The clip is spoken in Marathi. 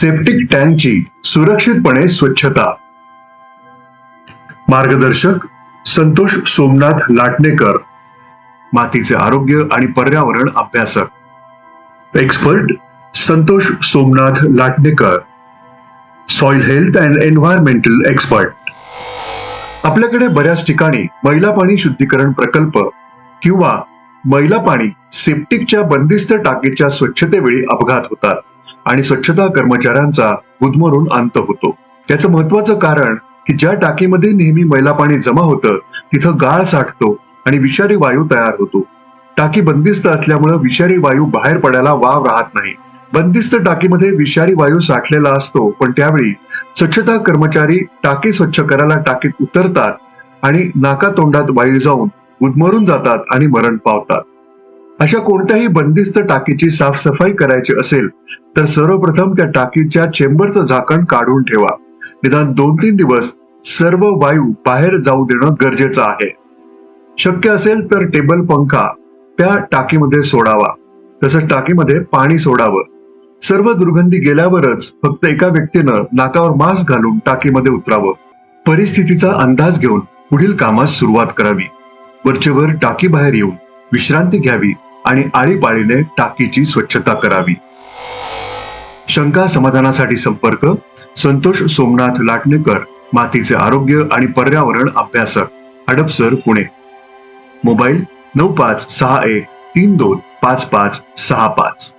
सेप्टिक टँकची सुरक्षितपणे स्वच्छता. मार्गदर्शक संतोष सोमनाथ लाटणेकर मातीचे आरोग्य आणि पर्यावरण अभ्यासक. Expert Santosh Somnath Latnekar soil health and environmental expert आपल्याकडे बऱ्याच ठिकाणी मैला पाणी शुद्धीकरण प्रकल्प किंवा मैला पाणी सेप्टिकच्या बंदिस्त टाकीच्या स्वच्छतेवेळी अपघात होतात. आणि स्वच्छता कर्मचाऱ्यांचा गुदमरून अंत होतो. त्याचं महत्वाचं कारण की ज्या टाकीमध्ये नेहमी मैला पाणी जमा होतं तिथं गाळ साठतो आणि विषारी वायू तयार होतो. टाकी बंदिस्त असल्यामुळे विषारी वायू बाहेर पडायला वाव राहत नाही. बंदिस्त टाकीमध्ये विषारी वायू साठलेला असतो पण त्यावेळी स्वच्छता कर्मचारी टाकी स्वच्छ करायला टाकीत उतरतात आणि नाका तोंडात वायू जाऊन गुदमरून जातात आणि मरण पावतात. अशा कोणत्याही बंदिस्त टाकीची साफसफाई करायची असेल तर सर्वप्रथम त्या टाकीच्या चेंबरचं झाकण काढून ठेवा. निदान दोन तीन दिवस सर्व वायू बाहेर जाऊ देणं गरजेचं आहे. शक्य असेल तर टेबल पंखा त्या टाकीमध्ये सोडावा. तसंच टाकीमध्ये पाणी सोडावं. सर्व दुर्गंधी गेल्यावरच फक्त एका व्यक्तीनं नाकावर मास्क घालून टाकीमध्ये उतरावं. परिस्थितीचा अंदाज घेऊन पुढील कामास सुरुवात करावी. वरचेवर टाकी बाहेर येऊन विश्रांती घ्यावी. आणि आळीपाळीने टाकीची स्वच्छता करावी. शंका समाधानासाठी संपर्क संतोष सोमनाथ लाटणेकर मातीचे आरोग्य आणि पर्यावरण अभ्यासक हडपसर पुणे. मोबाईल नऊ पाच सहा एक तीन दोन पाच पाच सहा पाच.